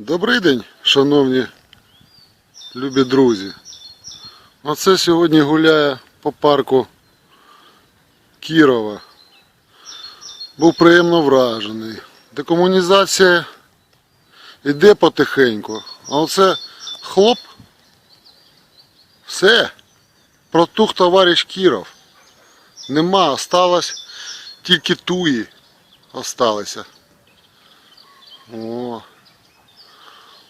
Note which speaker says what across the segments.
Speaker 1: Добрий день, шановні любі друзі. Оце сьогодні гуляє по парку Кірова. Був приємно вражений. Декомунізація йде потихеньку. А оце хлоп. Все. Протух товариш Кіров. Нема, осталось тільки туї осталися. О.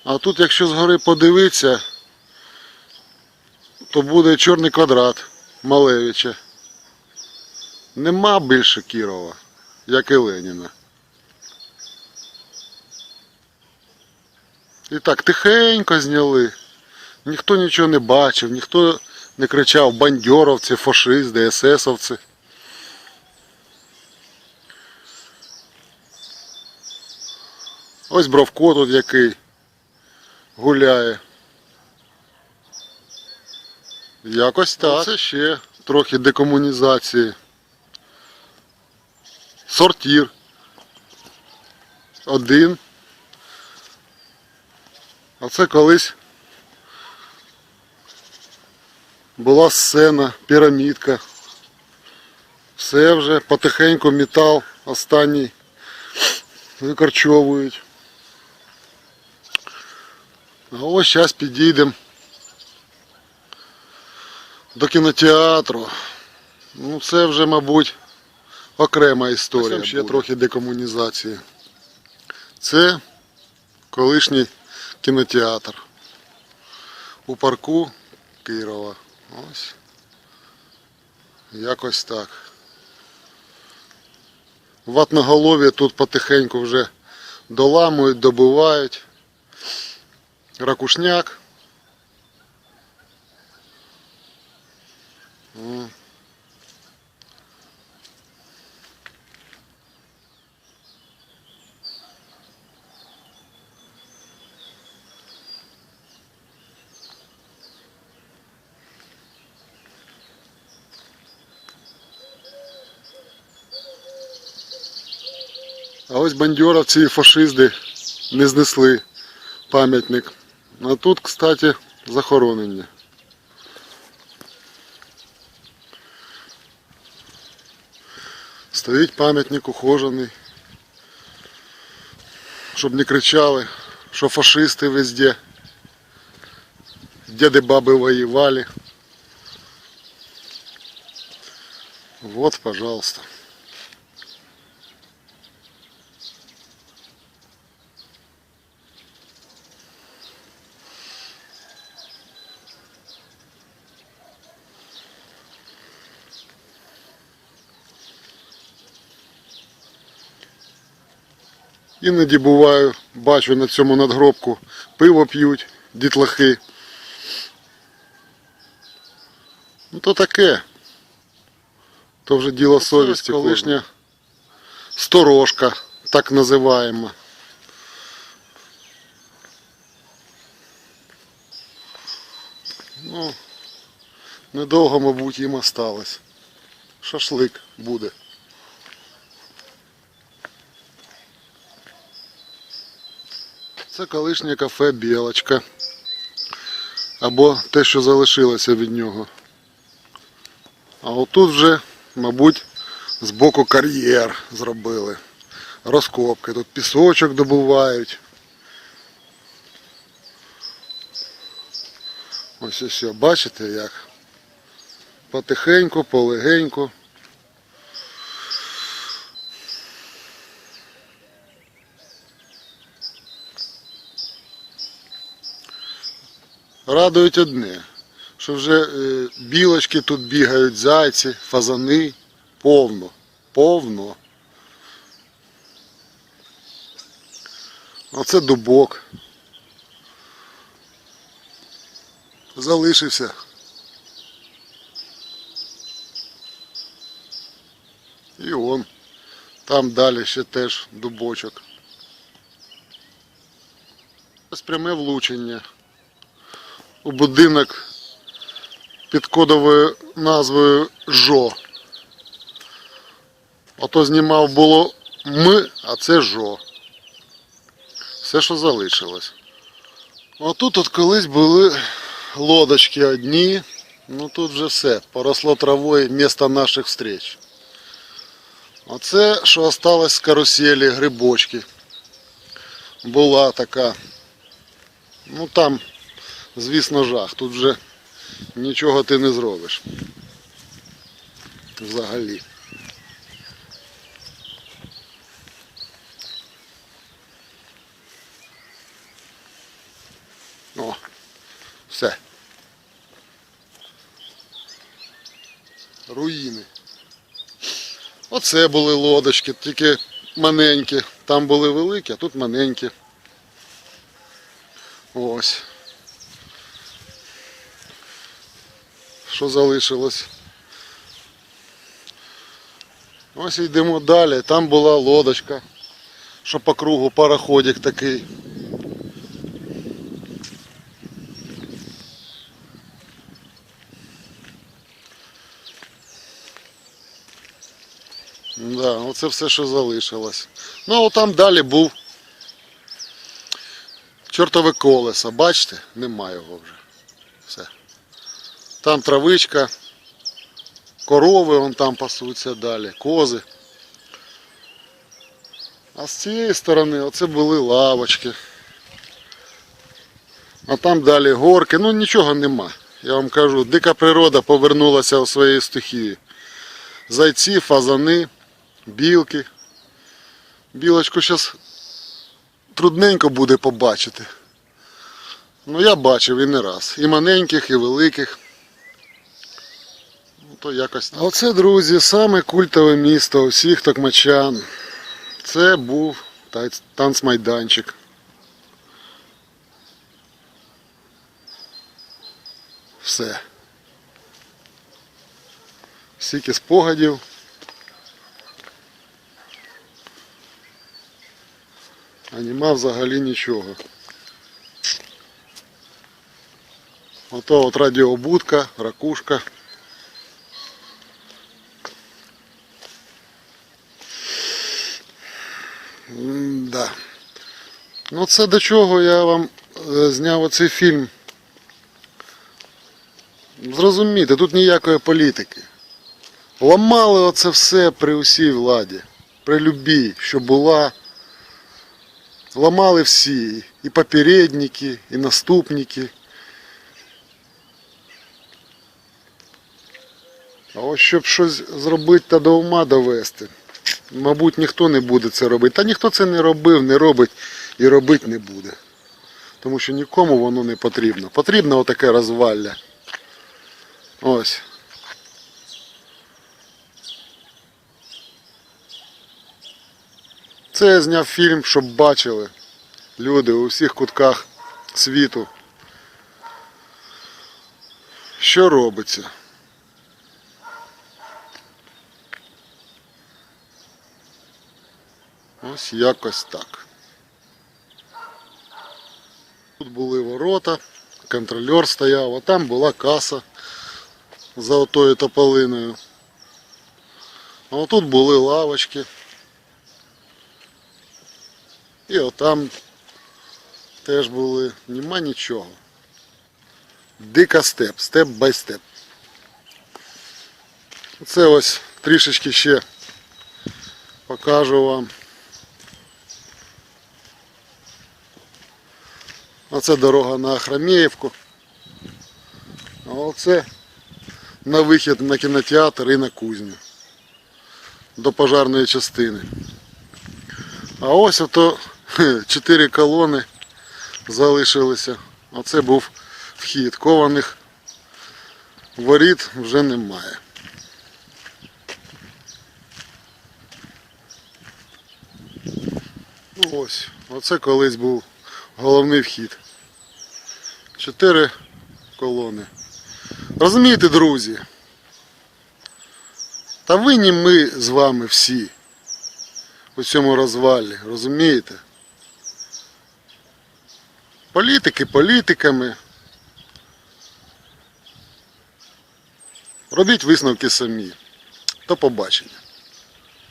Speaker 1: А тут, якщо згори подивитися, то буде чорний квадрат Малевича. Нема більше Кірова, як і Леніна. І так тихенько зняли. Ніхто нічого не бачив, ніхто не кричав бандьоровці, фашисти, есесовці. Ось Бровко тут який гуляє. Якось так. Це ще трохи декомунізації. Сортір. Один. А це колись була сцена, пірамідка. Все вже потихеньку метал останній викорчовують. А ось зараз підійдемо до кінотеатру. Ну це вже, мабуть, окрема історія. Ще трохи декомунізації. Це колишній кінотеатр. У парку Кирова. Ось. Якось так. Ватноголов'я тут потихеньку вже доламують, добивають. Ракушняк. А ось бандьоровці і фашисти не знесли пам'ятник. А тут, кстати, захоронення. Стоїть пам'ятник ухожений. Щоб не кричали, що фашисти везде. Деды бабы воевали. Вот, пожалуйста. Іноді буваю, бачу на цьому надгробку, пиво п'ють, дітлахи. Ну то таке. То вже діло совісті. Колишня сторожка, так називаємо. Ну, недовго, мабуть, їм осталось. Шашлик буде. Це колишнє кафе Білочка. Або те, що залишилося від нього. А отут вже, мабуть, з боку кар'єр зробили. Розкопки. Тут пісочок добувають. Ось ось, бачите як? Потихеньку, полегеньку. Радують одне, що вже е, білочки тут бігають, зайці, фазани. Повно. Повно. Оце дубок. Залишився. І он. Там далі ще теж дубочок. Ось пряме влучення у будинок під кодовою назвою ЖО. Ото знімав було М, а це ЖО. Все, що залишилось. А тут от колись були лодочки одні. Ну тут вже все. Поросло травою місто наших встреч. Оце, що осталось з каруселі, грибочки. Була така. Ну там, звісно, жах. Тут вже нічого ти не зробиш. Взагалі. О, все. Руїни. Оце були лодочки, тільки маленькі. Там були великі, а тут маленькі. Ось. Що залишилось? Ось йдемо далі. Там була лодочка, що по кругу пароходик такий. Да, оце все, що залишилось. Ну, а там далі був чортове колесо, бачите? Нема його вже. Все. Там травичка, корови вон там пасуться далі, кози. А з цієї сторони оце були лавочки. А там далі горки, ну нічого нема. Я вам кажу, дика природа повернулася у своєї стихії. Зайці, фазани, білки. Білочку зараз трудненько буде побачити. Ну я бачив і не раз. І маленьких, і великих. То якось. А оце, друзі, саме культове місто усіх токмачан. Це був танцмайданчик. Все. Стільки спогадів. А нема взагалі нічого. Ото от радіобудка, ракушка. Да. Ну це до чого я вам е, зняв оцей фільм. Зрозумійте, тут ніякої політики. Ламали оце все при усій владі, при любій, що була. Ламали всі, і попередники, і наступники. А ось щоб щось зробити та до ума довести, мабуть, ніхто не буде це робити. Та ніхто це не робив, не робить і робити не буде. Тому що нікому воно не потрібно. Потрібно отаке розвалля. Ось. Це я зняв фільм, щоб бачили люди у всіх кутках світу. Що робиться? Ось якось так. Тут були ворота, контрольор стояв, а там була каса за отою тополиною. А отут були лавочки. І отам теж були, нема нічого. Дика степ, степ бай степ. Це ось трішечки ще покажу вам. Оце дорога на Ахрамєєвку. А оце на вихід на кінотеатр і на кузню. До пожарної частини. А ось ото чотири колони залишилися. Оце був вхід. Кованих воріт вже немає. Ну ось, оце колись був головний вхід. Чотири колони. Розумієте, друзі? Та винні ми з вами всі у цьому розвалі, розумієте? Політики політиками. Робіть висновки самі. До побачення.